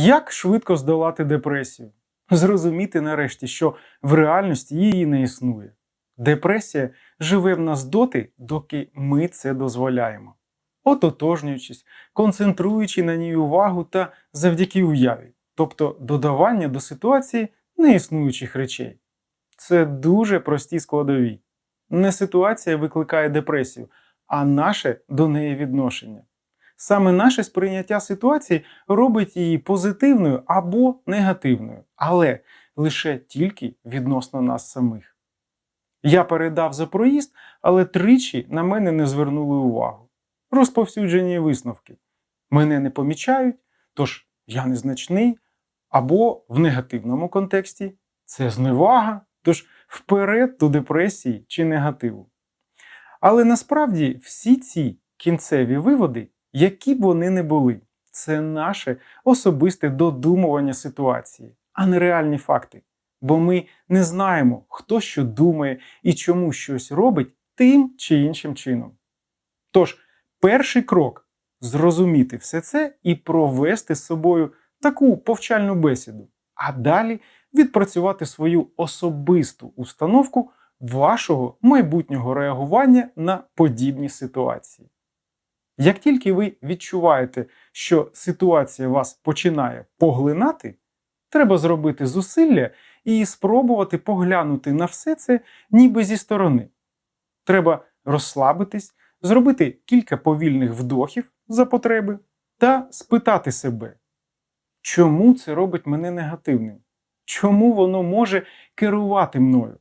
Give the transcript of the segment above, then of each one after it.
Як швидко здолати депресію? Зрозуміти нарешті, що в реальності її не існує. Депресія живе в нас доти, доки ми це дозволяємо, ототожнюючись, концентруючи на ній увагу та завдяки уяві, тобто додавання до ситуації неіснуючих речей. Це дуже прості складові. Не ситуація викликає депресію, а наше до неї відношення. Саме наше сприйняття ситуації робить її позитивною або негативною, але лише тільки відносно нас самих. Я передав за проїзд, але тричі на мене не звернули увагу. Розповсюджені висновки. Мене не помічають, тож я незначний, або в негативному контексті це зневага, тож вперед до депресії чи негативу. Але насправді всі ці кінцеві виводи, які б вони не були, це наше особисте додумування ситуації, а не реальні факти. Бо ми не знаємо, хто що думає і чому щось робить тим чи іншим чином. Тож, перший крок зрозуміти все це і провести з собою таку повчальну бесіду, а далі відпрацювати свою особисту установку вашого майбутнього реагування на подібні ситуації. Як тільки ви відчуваєте, що ситуація вас починає поглинати, треба зробити зусилля і спробувати поглянути на все це ніби зі сторони. Треба розслабитись, зробити кілька повільних вдохів за потреби та спитати себе, чому це робить мене негативним? Чому воно може керувати мною?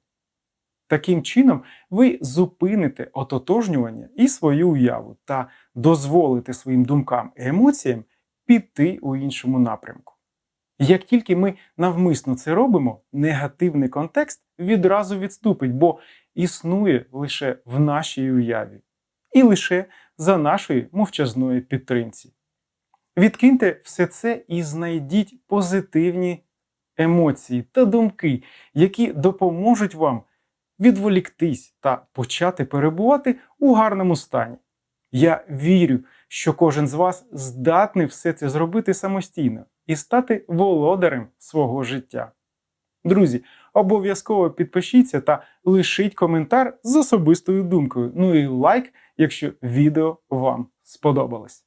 Таким чином, ви зупините ототожнювання і свою уяву та дозволите своїм думкам і емоціям піти у іншому напрямку. Як тільки ми навмисно це робимо, негативний контекст відразу відступить, бо існує лише в нашій уяві і лише за нашої мовчазної підтримці. Відкиньте все це і знайдіть позитивні емоції та думки, які допоможуть вам відволіктись та почати перебувати у гарному стані. Я вірю, що кожен з вас здатний все це зробити самостійно і стати володарем свого життя. Друзі, обов'язково підпишіться та лишіть коментар з особистою думкою. Ну і лайк, якщо відео вам сподобалось.